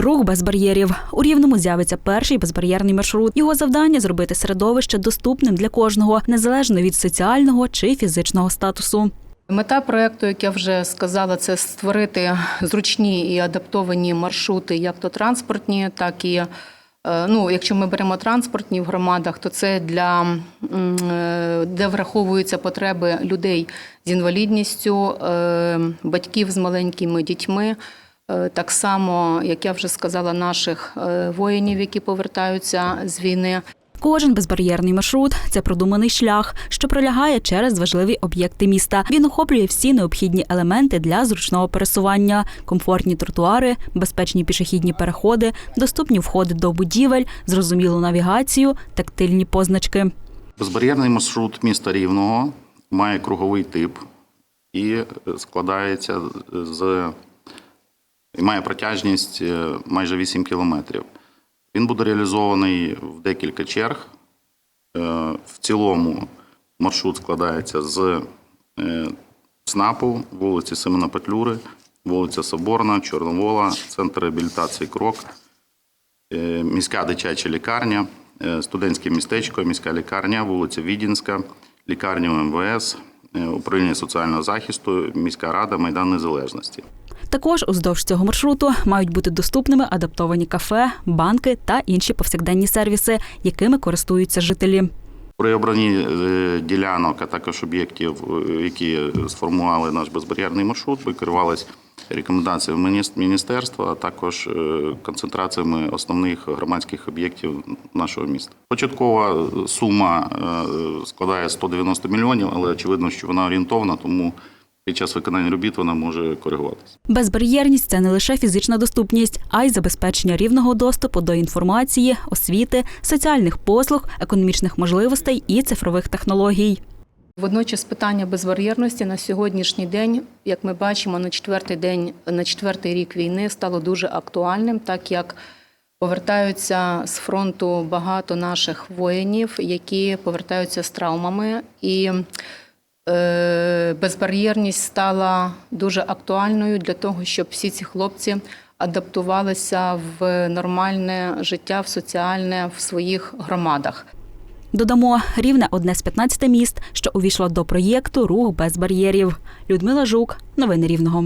Рух без бар'єрів. У Рівному з'явиться перший безбар'єрний маршрут. Його завдання зробити середовище доступним для кожного, незалежно від соціального чи фізичного статусу. Мета проекту, як я вже сказала, це створити зручні і адаптовані маршрути, як то транспортні, так і е, ну, якщо ми беремо транспортні в громадах, то це для е, де враховуються потреби людей з інвалідністю, е, батьків з маленькими дітьми. Е, Так само, як я вже сказала, наших е, воїнів, які повертаються з війни. Кожен безбар'єрний маршрут це продуманий шлях, що пролягає через важливі об'єкти міста. Він охоплює всі необхідні елементи для зручного пересування: комфортні тротуари, безпечні пішохідні переходи, доступні входи до будівель, зрозумілу навігацію, тактильні позначки. Безбар'єрний маршрут міста Рівного має круговий тип і складається з і має протяжність е, майже 8 кілометрів. Він буде реалізований в декілька черг. Е, В цілому маршрут складається з е, ЦНАПу, вулиці Семена Петлюри, вулиця Соборна, Чорновола, центр реабілітації Крок, міська дитяча лікарня, студентське містечко, міська лікарня, вулиця Відінська, лікарня МВС, управління соціального захисту, міська рада, Майдан Незалежності. Також уздовж цього маршруту мають бути доступними адаптовані кафе, банки та інші повсякденні сервіси, якими користуються жителі. При обранні е, ділянок, а також об'єктів, е, які сформували наш безбар'єрний маршрут, ми керувалися рекомендаціями міністерства, а також е, концентраціями основних громадських об'єктів нашого міста. Початкова сума складає 190 мільйонів, але очевидно, що вона орієнтовна, тому під час виконання робіт вона може коригуватися. Безбар'єрність це не лише фізична доступність, а й забезпечення рівного доступу до інформації, освіти, соціальних послуг, економічних можливостей і цифрових технологій. Водночас питання безбар'єрності на сьогоднішній день, як ми бачимо, на четвертий день, на четвертий рік війни стало дуже актуальним, так як повертаються з фронту багато наших воїнів, які повертаються з травмами, і безбар'єрність стала дуже актуальною для того, щоб всі ці хлопці адаптувалися в нормальне життя, в соціальне в своїх громадах. Додамо, рівне одне з 15 міст, що увійшло до проєкту Рух без бар'єрів. Людмила Жук, новини Рівного.